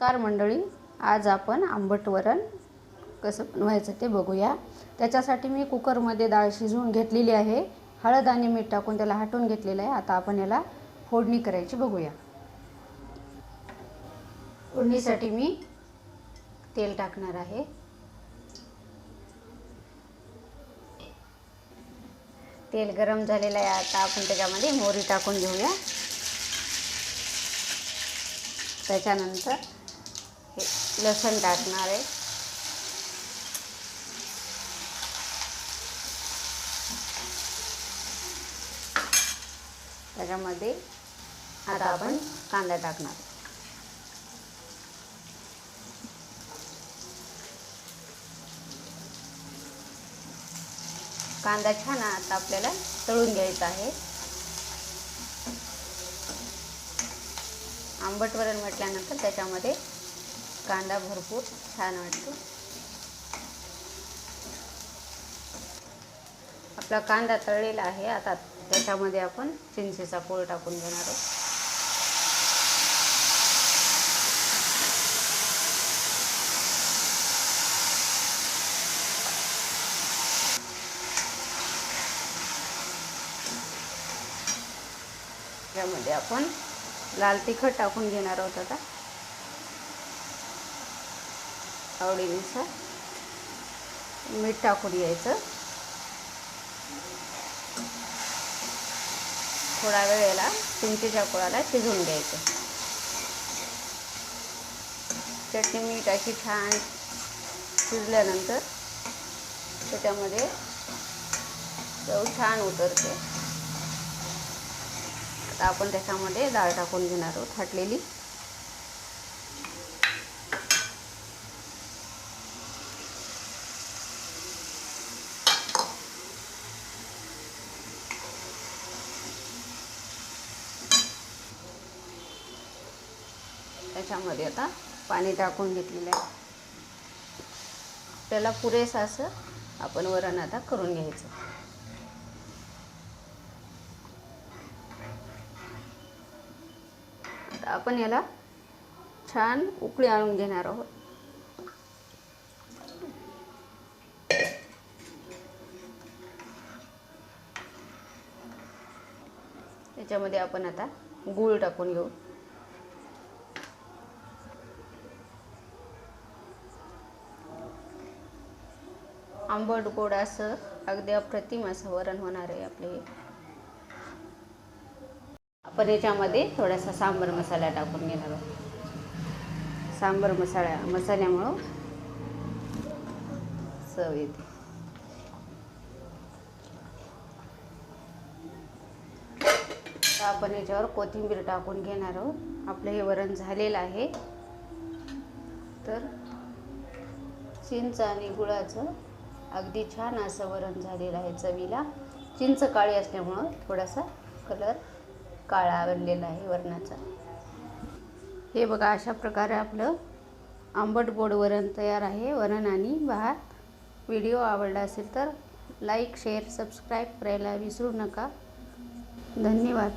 नमस्कार मंडळी. आज आपण आंबट वरण कसं बनवायचं ते बघूया. त्याच्यासाठी मी कुकरमध्ये डाळ शिजवून घेतलेली आहे. हळद आणि मीठ टाकून त्याला हटवून घेतलेलं आहे. आता आपण याला फोडणी करायची बघूया. फोडणीसाठी मी तेल टाकणार आहे. तेल गरम झालेलं आहे. आता आपण त्याच्यामध्ये मोहरी टाकून घेऊया. त्याच्यानंतर लसूण टाकणार आहे. त्याच्यामध्ये आता आपण कांदा टाकणार कांदा छान आता आपल्याला तळून घ्यायचा आहे. आंबट वरण म्हटल्यानंतर त्याच्यामध्ये कांदा भरपूर छान वाटतो. आपला कांदा तळलेला आहे आता त्याच्यामध्ये आपण चिंचेचा पोळ टाकून घेणार आहोत. त्यामध्ये आपण लाल तिखट टाकून घेणार आहोत आता. आवडीनुसार मीठ टाकून यायचं थोडा वेळेला चिंचेच्या कोळाला शिजवून घ्यायचं. चटणी मीठ अशी छान शिजल्यानंतर त्याच्यामध्ये चव छान उतरते. आता आपण त्याच्यामध्ये डाळ टाकून घेणार आहोत थाटलेली त्याच्यामध्ये आता पाणी टाकून घेतलेलं आहे. आपल्याला पुरेसं असं आपण वरण आता करून घ्यायचं. आता आपण याला छान उकळी आणून घेणार आहोत. त्याच्यामध्ये आपण आता गूळ टाकून घेऊ. आंबट गोड असं अगदी अप्रतिम असं वरण होणार आहे आपले. आपण याच्यामध्ये थोडासा सांबर मसाला टाकून घेणार आहोत. सांबर मसाला मसाल्यामुळं चव येते. आपण याच्यावर कोथिंबीर टाकून घेणार आहोत. आपलं हे वरण झालेलं आहे. तर चिंच आणि गुळाचं अगदी छान असं वरण झालेलं आहे चवीला. चिंच काळी असल्यामुळं थोडासा कलर काळा बनलेला आहे वरणाचा. हे बघा अशा प्रकारे आपलं आंबट गोड वरण तयार आहे. वरण आणि भात. व्हिडिओ आवडला असेल तर लाईक शेअर सबस्क्राईब करायला विसरू नका. धन्यवाद.